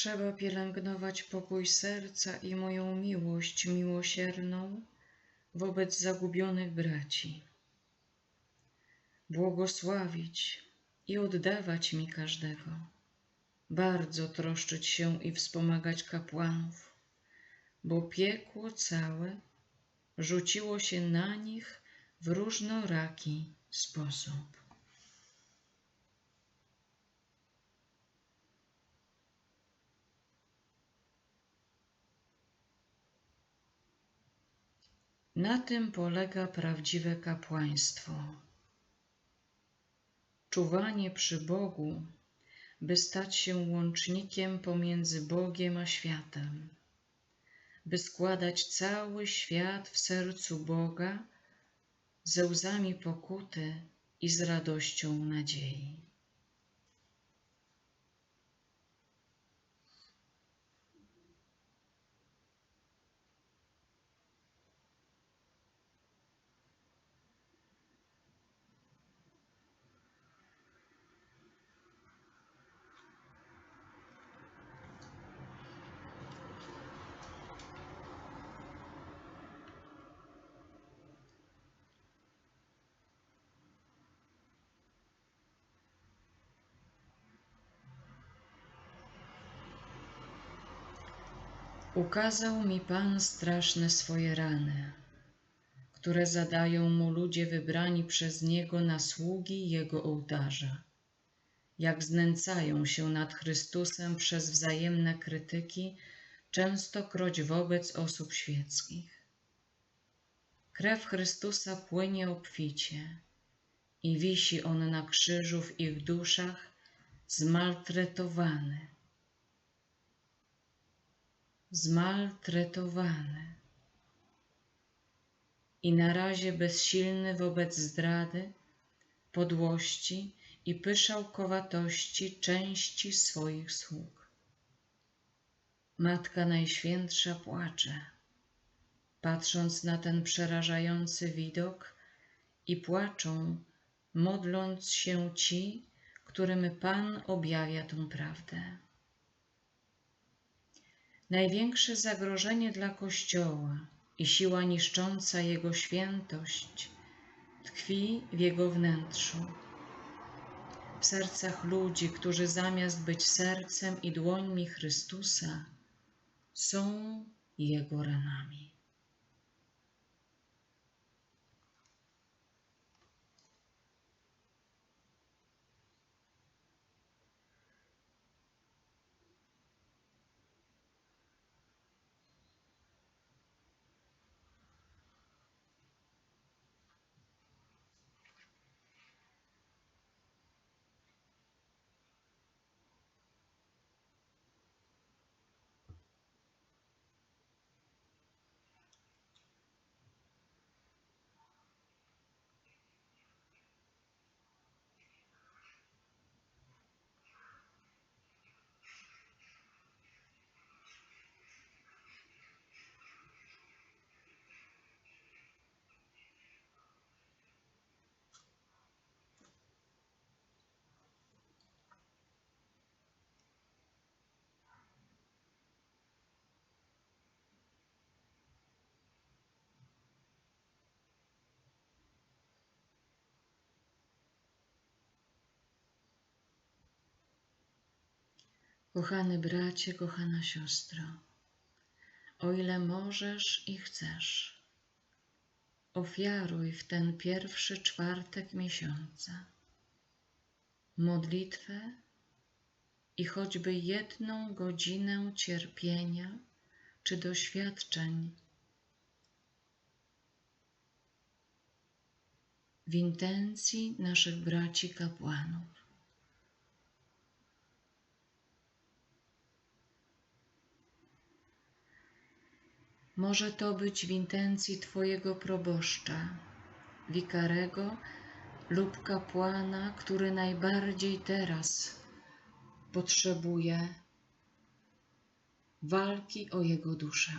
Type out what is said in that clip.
trzeba pielęgnować pokój serca i moją miłość miłosierną wobec zagubionych braci. Błogosławić i oddawać mi każdego. Bardzo troszczyć się i wspomagać kapłanów, bo piekło całe rzuciło się na nich w różnoraki sposób. Na tym polega prawdziwe kapłaństwo. Czuwanie przy Bogu, by stać się łącznikiem pomiędzy Bogiem a światem, by składać cały świat w sercu Boga ze łzami pokuty i z radością nadziei. Ukazał mi Pan straszne swoje rany, które zadają mu ludzie wybrani przez Niego na sługi Jego ołtarza. Jak znęcają się nad Chrystusem przez wzajemne krytyki, częstokroć wobec osób świeckich. Krew Chrystusa płynie obficie i wisi On na krzyżu w ich duszach, zmaltretowany zmaltretowany i na razie bezsilny wobec zdrady, podłości i pyszałkowatości części swoich sług. Matka Najświętsza płacze, patrząc na ten przerażający widok i płaczą, modląc się ci, którym Pan objawia tą prawdę. Największe zagrożenie dla Kościoła i siła niszcząca jego świętość tkwi w jego wnętrzu, w sercach ludzi, którzy zamiast być sercem i dłońmi Chrystusa, są jego ranami. Kochany bracie, kochana siostro, o ile możesz i chcesz, ofiaruj w ten pierwszy czwartek miesiąca modlitwę i choćby jedną godzinę cierpienia czy doświadczeń w intencji naszych braci kapłanów. Może to być w intencji Twojego proboszcza, wikarego lub kapłana, który najbardziej teraz potrzebuje walki o jego duszę.